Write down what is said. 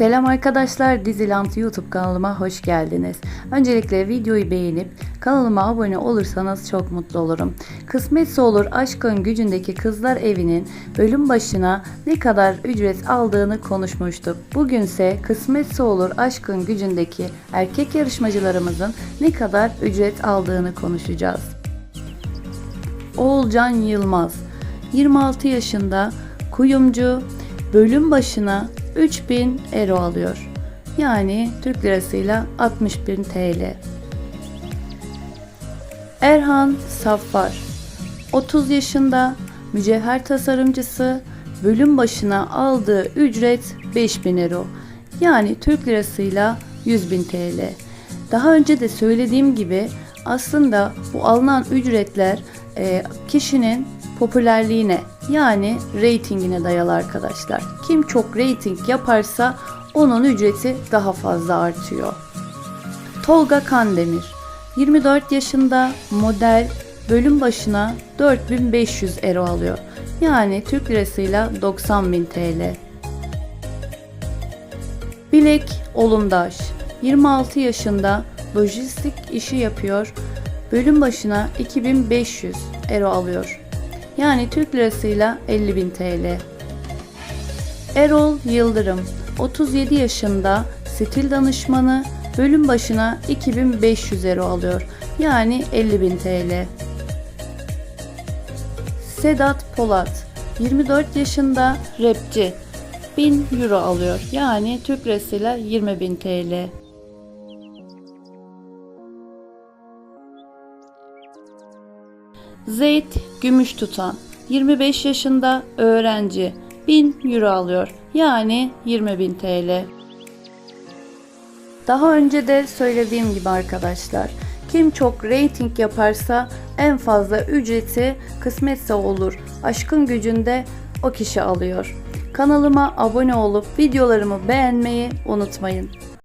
Selam arkadaşlar, Diziland YouTube kanalıma hoş geldiniz. Öncelikle videoyu beğenip kanalıma abone olursanız çok mutlu olurum. Kısmetse olur aşkın gücündeki kızlar evinin bölüm başına ne kadar ücret aldığını konuşmuştuk. Bugünse kısmetse olur aşkın gücündeki erkek yarışmacılarımızın ne kadar ücret aldığını konuşacağız. Oğulcan Yılmaz 26 yaşında kuyumcu bölüm başına 3000 euro alıyor. Yani Türk lirasıyla 60.000 TL. Erhan Saffar 30 yaşında mücevher tasarımcısı bölüm başına aldığı ücret 5000 euro. Yani Türk lirasıyla 100.000 TL. Daha önce de söylediğim gibi aslında bu alınan ücretler e, kişinin popülerliğine yani reytingine dayalı arkadaşlar. Kim çok reyting yaparsa onun ücreti daha fazla artıyor. Tolga Kandemir 24 yaşında model bölüm başına 4500 euro alıyor. Yani Türk lirasıyla 90.000 TL. Bilek Olundaş 26 yaşında lojistik işi yapıyor. Bölüm başına 2500 euro alıyor. Yani Türk lirasıyla 50.000 TL. Erol Yıldırım 37 yaşında stil danışmanı bölüm başına 2500 euro alıyor. Yani 50.000 TL. Sedat Polat 24 yaşında rapçi 1000 euro alıyor. Yani Türk lirasıyla 20.000 TL. Zeyt Gümüş Tutan 25 yaşında öğrenci 1000 euro alıyor. Yani 20.000 TL. Daha önce de söylediğim gibi arkadaşlar kim çok rating yaparsa en fazla ücreti kısmetse olur. Aşkın gücünde o kişi alıyor. Kanalıma abone olup videolarımı beğenmeyi unutmayın.